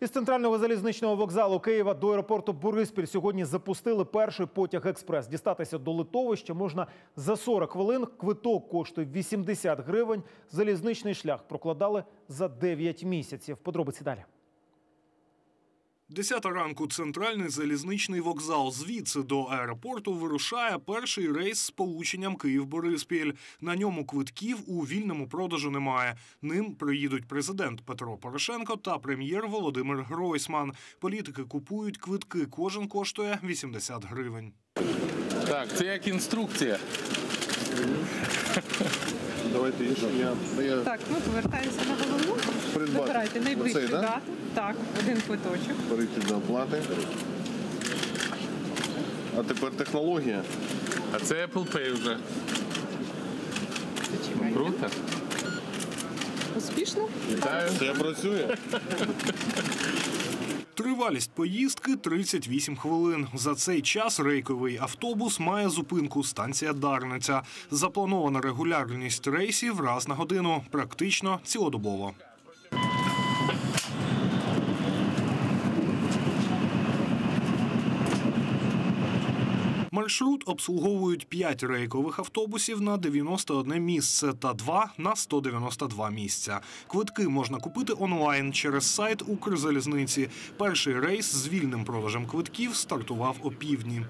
Із центрального залізничного вокзалу Києва до аеропорту Бориспіль сьогодні запустили перший потяг експрес. Дістатися до литовища можна за 40 хвилин. Квиток коштує 80 гривень. Залізничний шлях прокладали за 9 місяців. Подробиці далі. Десята ранку центральний залізничний вокзал. Звідси до аеропорту вирушає перший рейс з полученням Київ-Бориспіль. На ньому квитків у вільному продажу немає. Ним приїдуть президент Петро Порошенко та прем'єр Володимир Гройсман. Політики купують квитки. Кожен коштує 80 гривень. Так, це як інструкція. Давайте інше. Я, я Так, ми повертаємося на головну. Придбати. Вибирайте найближчу да? дату. Так, один квиточок. перейти до оплати. А тепер технологія. А це Apple Pay вже. Зачекайте. Круто. Успішно? Вітаю. Це працює. Тривалість поїздки 38 хвилин. За цей час рейковий автобус має зупинку станція Дарниця. Запланована регулярність рейсів раз на годину, практично цілодобово. Маршрут обслуговують 5 рейкових автобусів на 91 місце та 2 на 192 місця. Квитки можна купити онлайн через сайт Укрзалізниці. Перший рейс з вільним продажем квитків стартував опівдні.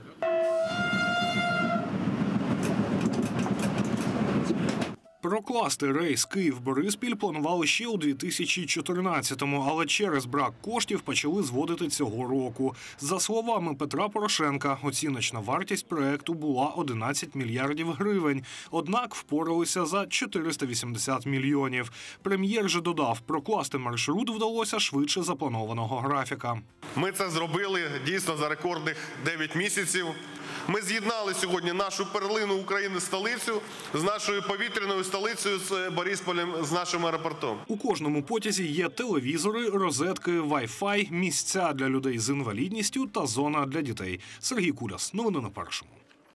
Прокласти рейс Київ-Бориспіль планували ще у 2014-му, але через брак коштів почали зводити цього року. За словами Петра Порошенка, оціночна вартість проекту була 11 мільярдів гривень. Однак впоралися за 480 мільйонів. Прем'єр же додав, прокласти маршрут вдалося швидше запланованого графіка. Ми це зробили дійсно за рекордних 9 місяців. Ми з'єднали сьогодні нашу перлину України столицю з нашою повітряною столицею з Борисполем, з нашим аеропортом. У кожному потязі є телевізори, розетки, вай-фай, місця для людей з інвалідністю та зона для дітей. Сергій Куляс. Новини на першому.